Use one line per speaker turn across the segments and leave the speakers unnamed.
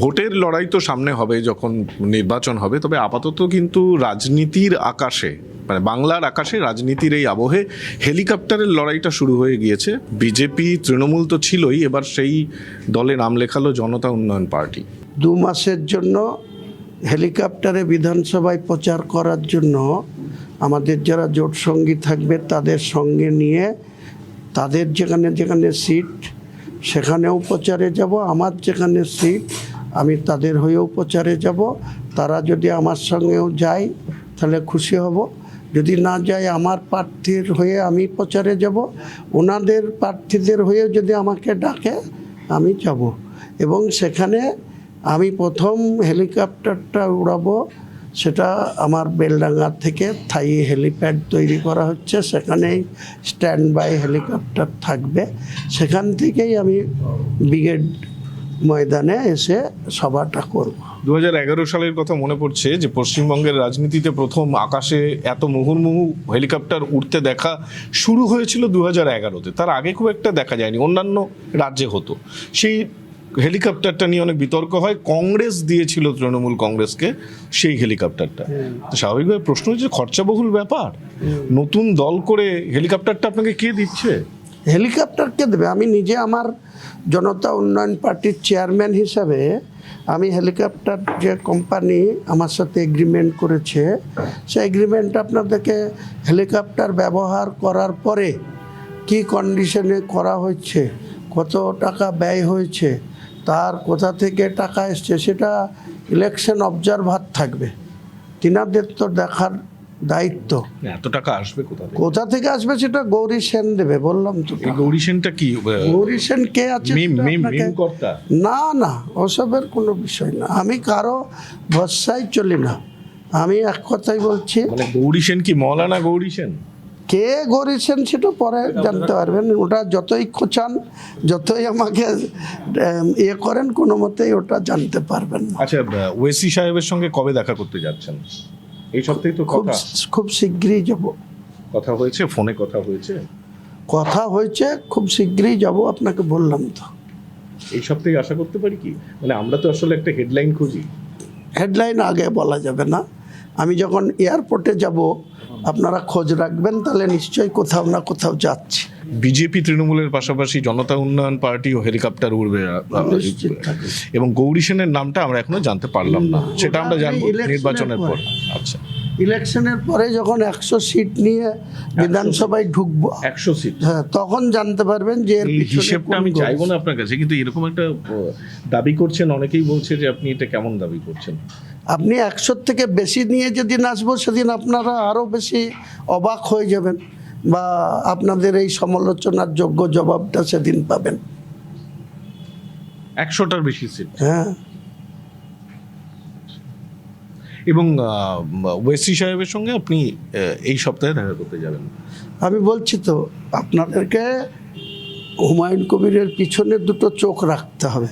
ভোটের লড়াই তো সামনে হবে যখন নির্বাচন হবে, তবে আপাতত কিন্তু রাজনীতির আকাশে মানে বাংলার আকাশে রাজনীতির এই আবহে হেলিকপ্টারের লড়াইটা শুরু হয়ে গিয়েছে। বিজেপি, তৃণমূল তো ছিলই, এবার সেই দলে নাম লেখালো জনতা উন্নয়ন পার্টি।
দু মাসের জন্য হেলিকপ্টারে বিধানসভায় প্রচার করার জন্য আমাদের যারা জোট সঙ্গী থাকবে, তাদের সঙ্গে নিয়ে তাদের যেখানে যেখানে সিট, সেখানেও প্রচারে যাব, আমার যেখানে সিট আমি তাদের হয়েও প্রচারে যাব। তারা যদি আমার সঙ্গেও যায়, তাহলে খুশি হব। যদি না যায়, আমার প্রার্থীর হয়ে আমি প্রচারে যাব। ওনাদের প্রার্থীদের হয়েও যদি আমাকে ডাকে, আমি যাব। এবং সেখানে আমি প্রথম হেলিকপ্টারটা উড়াবো। সেটা আমার বেলডাঙ্গা থেকে থাই হেলিপ্যাড তৈরি করা হচ্ছে। সেখানেই স্ট্যান্ড বাই হেলিকপ্টার থাকবে। সেখান থেকেই আমি ব্রিগেড ময়দানে এসে সভাটা করব।
দু হাজার সালের কথা মনে পড়ছে যে পশ্চিমবঙ্গের রাজনীতিতে প্রথম আকাশে এত মুহুর্মুহু হেলিকপ্টার উঠতে দেখা শুরু হয়েছিল দু হাজার এগারোতে। তার আগে খুব একটা দেখা যায়নি অন্যান্য রাজ্যে হতো। সেই হেলিকপ্টারটা নিয়ে অনেক বিতর্ক হয় কংগ্রেস দিয়েছিল তৃণমূল কংগ্রেসকে সেই হেলিকপ্টারটা। স্বাভাবিকভাবে প্রশ্ন হচ্ছে খরচাবহুল ব্যাপার? নতুন দল করে হেলিকপ্টারটা আপনাকে কে দিচ্ছে?
হেলিকপ্টার কে দেবে? আমি নিজে আমার জনতা উন্নয়ন পার্টির চেয়ারম্যান হিসাবে আমি হেলিকপ্টার যে কোম্পানি আমার সাথে এগ্রিমেন্ট করেছে, সেই এগ্রিমেন্ট আপনাদেরকে হেলিকপ্টার ব্যবহার করার পরে কি কন্ডিশনে করা হচ্ছে কত টাকা ব্যয় হয়েছে, তার কোথা থেকে টাকা এসছে, সেটা ইলেকশন অবজারভার থাকবে। তিনাদের তো দেখার দায়িত্ব।
এত টাকা আসবে কোথা থেকে?
কোথা থেকে আসবে সেটা গৌরী সেন দেবে বললাম তো।
গৌরী সেনটা কি
গৌরী সেন কে আছে
মিম মিম
আপনাকে- না না ওসবের কোনো বিষয় না। আমি কারও ভরসায় চলি না। আমি এক কথাই বলছি
মানে গৌরী সেন কি মৌলানা গৌরী সেন?
কে গৌরী সেন সেটা পরে জানতে পারবেন। ওটা যতই খোঁচান যতই আমাকে ইয়ে করেন কোনো মতেই ওটা জানতে পারবেন
আচ্ছা ওয়েসি সাহেবের সঙ্গে কবে দেখা করতে যাচ্ছেন? এই সপ্তাহে তো
খুব
কথা
খুব শীঘ্রই যাব।
কথা হয়েছে? ফোনে কথা হয়েছে?
কথা হয়েছে খুব শীঘ্রই যাব আপনাকে বললাম তো।
এই সপ্তাহে আশা করতে পারি কি? মানে আমরা তো আসলে একটা হেডলাইন খুঁজি।
হেডলাইন আগে বলা যাবে না। আমি যখন এয়ারপোর্টে যাব আপনারা খোঁজ রাখবেন তাহলে নিশ্চয়ই কোথাও না কোথাও যাচ্ছি।
বিজেপি তৃণমূলের পাশাপাশি জনতা উন্নয়ন পার্টি ও হেলিকপ্টার উড়বে এবং গৌরী সেনের নামটা আমরা এখনও জানতে পারলাম না। সেটা আমরা
ওটা
জানব নির্বাচনের পর। আচ্ছা।
ইলেকশনের পরে যখন একশো সিট নিয়ে বিধানসভায় ঢুকবো
একশো সিট।
হ্যাঁ তখন জানতে পারবেন যে
হিসেবটা আমি চাইব না আপনার কাছে কিন্তু এরকম একটা দাবি করছেন অনেকেই বলছে যে আপনি এটা কেমন দাবি করছেন?
আপনি একশোর থেকে বেশি নিয়ে যেদিন আসব সেদিন আপনারা আরও বেশি অবাক হয়ে যাবেন। বা আপনাদের এই সমালোচনার যোগ্য জবাবটা সেদিন পাবেন।
একশোটার বেশি সিট
হ্যাঁ।
এবং ওয়েসি সাহেবের সঙ্গে আপনি এই সপ্তাহে দেখা করতে যাবেন।
আমি বলছি তো আপনাদেরকে হুমায়ুন কবিরের পিছনে দুটো চোখ রাখতে হবে।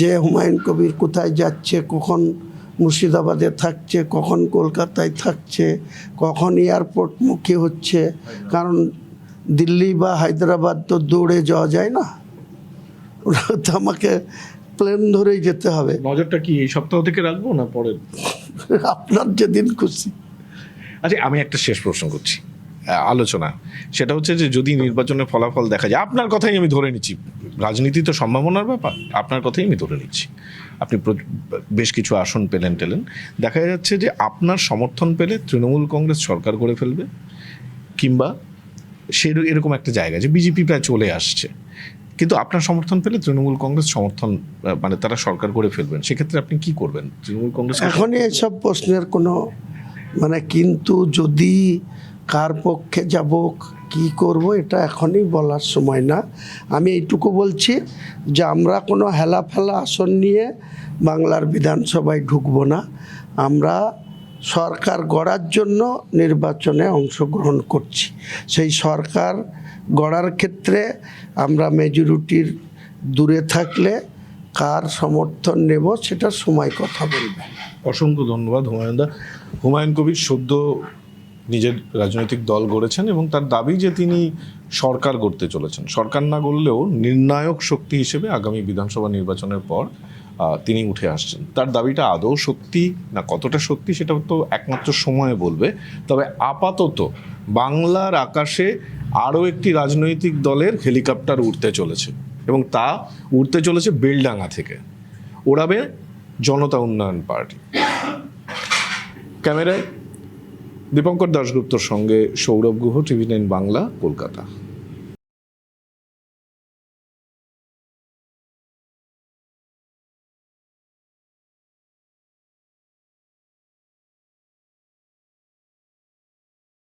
যে হুমায়ুন কবির কোথায় যাচ্ছে কখন মুর্শিদাবাদে থাকছে কখন কলকাতায় থাকছে কখন এয়ারপোর্ট মুখী হচ্ছে কারণ দিল্লি বা হায়দ্রাবাদ তো দৌড়ে যাওয়া যায় না। ওরা তো আমাকে প্লেন ধরেই যেতে হবে।
নজরটা কি এই সপ্তাহ থেকে রাখব না পরের?
আপনার যেদিন খুশি।
আচ্ছা আমি একটা শেষ প্রশ্ন করছি আলোচনা। সেটা হচ্ছে যে যদি নির্বাচনের ফলাফল দেখা যায় আপনার কথাই আমি ধরে নিচ্ছি। রাজনীতি তো সম্ভাবনার ব্যাপার আপনার কথাই আমি ধরে নিচ্ছি। আপনি বেশ কিছু আসন পেলেন টেলেন। দেখা যাচ্ছে যে আপনার সমর্থন পেলে তৃণমূল কংগ্রেস সরকার করে ফেলবে, কিংবা সে এরকম একটা জায়গা যে বিজেপি প্রায় চলে আসছে। কিন্তু আপনার সমর্থন পেলে তৃণমূল কংগ্রেস সমর্থন মানে তারা সরকার করে ফেলবেন। সেক্ষেত্রে আপনি কি করবেন? তৃণমূল কংগ্রেস
এখনই এসব প্রশ্নের কোনো মানে কিন্তু যদি কার পক্ষে যাব, কি করব, এটা এখনই বলার সময় না। আমি এইটুকু বলছি যে আমরা কোনো হেলা ফেলা আসন নিয়ে বাংলার বিধানসভায় ঢুকবো না। আমরা সরকার গড়ার জন্য নির্বাচনে অংশগ্রহণ করছি। সেই সরকার গড়ার ক্ষেত্রে আমরা মেজরিটির দূরে থাকলে কার সমর্থন নেব সেটা সময় কথা বলবে।
অসংখ্য ধন্যবাদ হুমায়ুন দা। হুমায়ুন কবির সদ্য নিজের রাজনৈতিক দল গড়েছেন এবং তার দাবি যে তিনি সরকার গড়তে চলেছেন। সরকার না গড়লেও নির্ণায়ক শক্তি হিসেবে আগামী বিধানসভা নির্বাচনের পর তিনি উঠে আসছেন। তার দাবিটা আদৌ সত্যি না কতটা সত্যি সেটা তো একমাত্র সময়ে বলবে। তবে আপাতত বাংলার আকাশে আরও একটি রাজনৈতিক দলের হেলিকপ্টার উঠতে চলেছে এবং তা উঠতে চলেছে বেলডাঙ্গা থেকে। ওড়াবে জনতা উন্নয়ন পার্টি। ক্যামেরায় দীপঙ্কর দাশগুপ্তর সঙ্গে সৌরভ গুহ টিভি নাইন বাংলা কলকাতা।